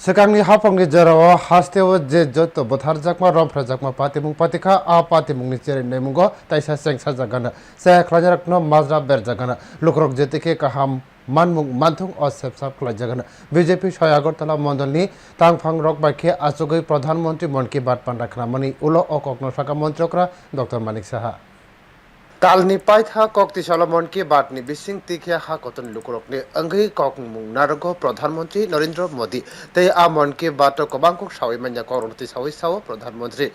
Sekangni hapangni jarao hasteo je joto bothar jakma romphra jakma patimung patikha a patimung ni chere nemungo taisa sengsa jagana se khlajarakno mazra ber jagana lukrok jetike kaham manmung manthung o sepsap khlai jagana BJP ছয় Agartala মন্ডলনি তাংফাং rock বাইকে আচগৈ প্রধানমন্ত্রী মন কি বাত পান্ডা খানামানি উলো ও কগ্ন শাখা মন্ত্রকরা doctor Manik Saha কালনি পাইথা কক্তি সলমন কি বাতনি বিসিং তিখে হা কতন লুকুরকনি অঙ্গি কক মুং নারগ প্রধানমন্ত্রী নরেন্দ্র মোদী তে আ মন কি বাত কবাংক সাওই মান্য করণতি সাওই সাও প্রধানমন্ত্রী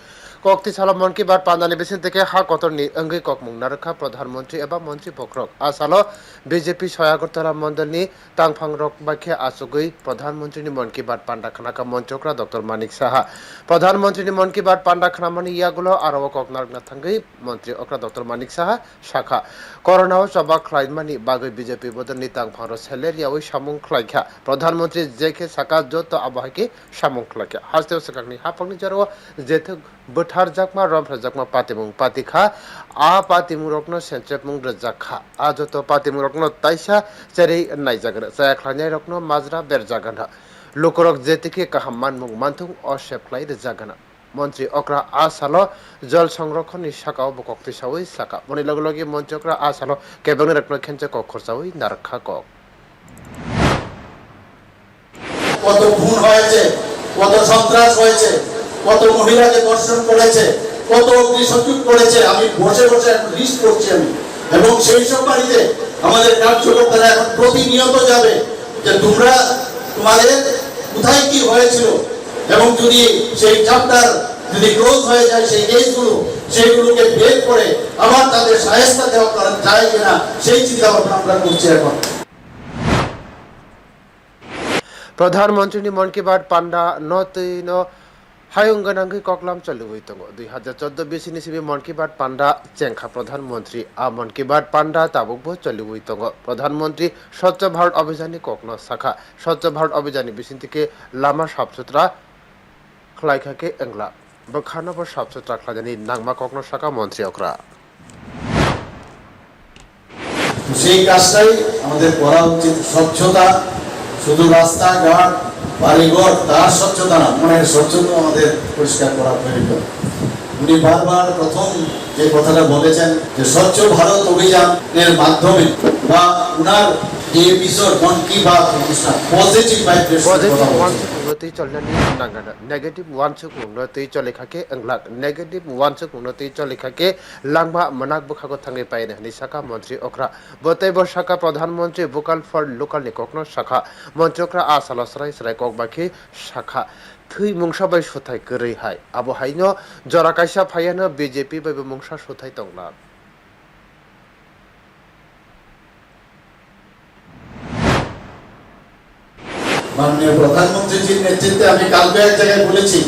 কক্তি সলমন কি বাত পান্দানি বিসিং থেকে হা কতননি অঙ্গি কক মুং নারখা প্রধানমন্ত্রী এবং মন্ত্রী বক্রক আসালো বিজেপি ছয় আগরতলা মন্ডলনি তাংফাং রক বাইকে আচগৈ প্রধানমন্ত্রীনি মন কি বাত পান্ডা খানাকা মন্ত্রকরা ডক্টর মানিক সাহা প্রধানমন্ত্রীনি মন কি বাত পান্ডা খানামানি ইয়াগুলো আরও কক নারগনা থাঙ্গৈ মন্ত্রী অকরা ডক্টর মানিক সাহা শাখা। করোনা সভা খ্লাইমানি বাগৈ বিজেপি বদল নিতাং ভারত সেলেরিয়া ওই সামুং খ্লাইখা প্রধানমন্ত্রী জেখে শাখা যত আবহাকে সামুং খ্লাইখা হাস্তেও সাকানি হাফংনি জারো জেথ বঠার জাকমা রম জাকমা, পাতিমুং পাতিখা। আ পাতিমুং রকন সেন্ট্রেপমুং রাজাখা আ যত পাতিমুং রকন, তাইসা চেরি নাইজাগর। সায়া খ্লাইনাই রকন, মাজরা বেরজাগানা। লোকরক জেতিকে কাহাম, মানমুং মানথুং অশেপ খ্লাই রাজাগানা মন্ত্রী অকরা আ সালো জল সংরক্ষণ সাকাও বকক্তি সাওই সাকা। বনি লগে লগে মন্ত্রী অকরা আ সালো কেবং রকনো খেনচে কক খরচাওই নারখা কক। কত খুন হয়েছে, কত সন্ত্রাস হয়েছে, কত মহিলাকে ধর্ষণ করেছে, কত অগ্নিসংযোগ করেছে, আমি বসে বসে এখন লিস্ট করছি আমি। এবং সেই সব বাড়িতে আমাদের কার্যকর্তারা এখন প্রতিনিয়ত যাবে যে তোমরা তোমাদের কোথায় কি হয়েছিল এবং যদি সেই চ্যাপ্টার যদি ক্লোজ হয়ে যায়, সেই কেসগুলো সেইগুলোকে বের করে আবার তাদের সাহেস্তা দেওয়া করা যায় কিনা, সেই চিন্তা ভাবনা আমরা করছি এখন। প্রধানমন্ত্রীনি মন কি বাত পান্ডা ন তৈন হায়ঙ্গনাঙ্গি ককলাম চলু হইতঙ্গ দুই হাজার চোদ্দ বিশ সিবি মন কি বাত পান্ডা চেংখা প্রধানমন্ত্রী আ মন কি বাত পান্ডা তাবুকবো চলু হইতঙ্গ প্রধানমন্ত্রী স্বচ্ছ ভারত অভিযানী ককন শাখা, স্বচ্ছ ভারত অভিযানী বিশিন থেকে লামা খ্লাইখাকে এংলা বখানব সাফ সুতরা খ্লাজানি নাংমা ককন শাখা মন্ত্রী অকরা সেই কাজটাই আমাদের করা উচিত স্বচ্ছতা। শুধু রাস্তাঘাট বাড়িঘর, তার স্বচ্ছতা না, মনের স্বচ্ছতা আমাদের পরিষ্কার করা প্রয়োজন। উনি বারবার প্রথম যে কথাটা বলেছেন যে স্বচ্ছ ভারত অভিযানের মাধ্যমে বা উনার মুংসাবাই সুথাই গरै হাই। আবো হাইনো জরা কাইসা ফাইয়ানো বিজেপি বাইবো মুংসা সুথাই তংলা মাননীয় প্রধানমন্ত্রীজির নেতৃত্বে আমি কালকে এক জায়গায় বলেছি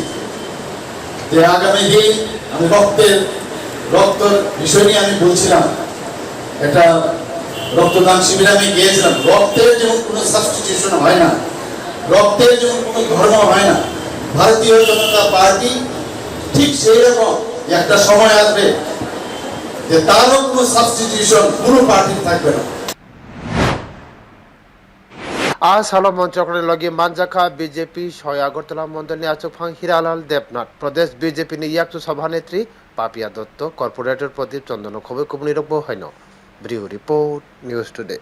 যে আগামী দিন আমি রক্তের, রক্তর বিষয় নিয়ে আমি বলছিলাম। একটা রক্তদান শিবিরে আমি গিয়েছিলাম। রক্তের যেমন কোনো সাবস্টিটিউশন হয় না, রক্তের যেমন কোনো ধর্ম হয় না, ভারতীয় জনতা পার্টি ঠিক সেই রকম একটা সময় আসবে যে তারও কোনো সাবস্টিটিউশন কোনো পার্টির থাকবে না। আ সালো চক্রের লগে মানজাখা বিজেপি ছয় আগরতলা মন্ডল আচকফাং হিরালাল দেবনাথ। প্রদেশ বিজেপি নি ইয়াকচু সভানেত্রী পাপিয়া দত্ত। কর্পোরেটর প্রদীপ চন্দন খবর খুব রব হয় ব্রিউ রিপোর্ট, নিউজ টুডে।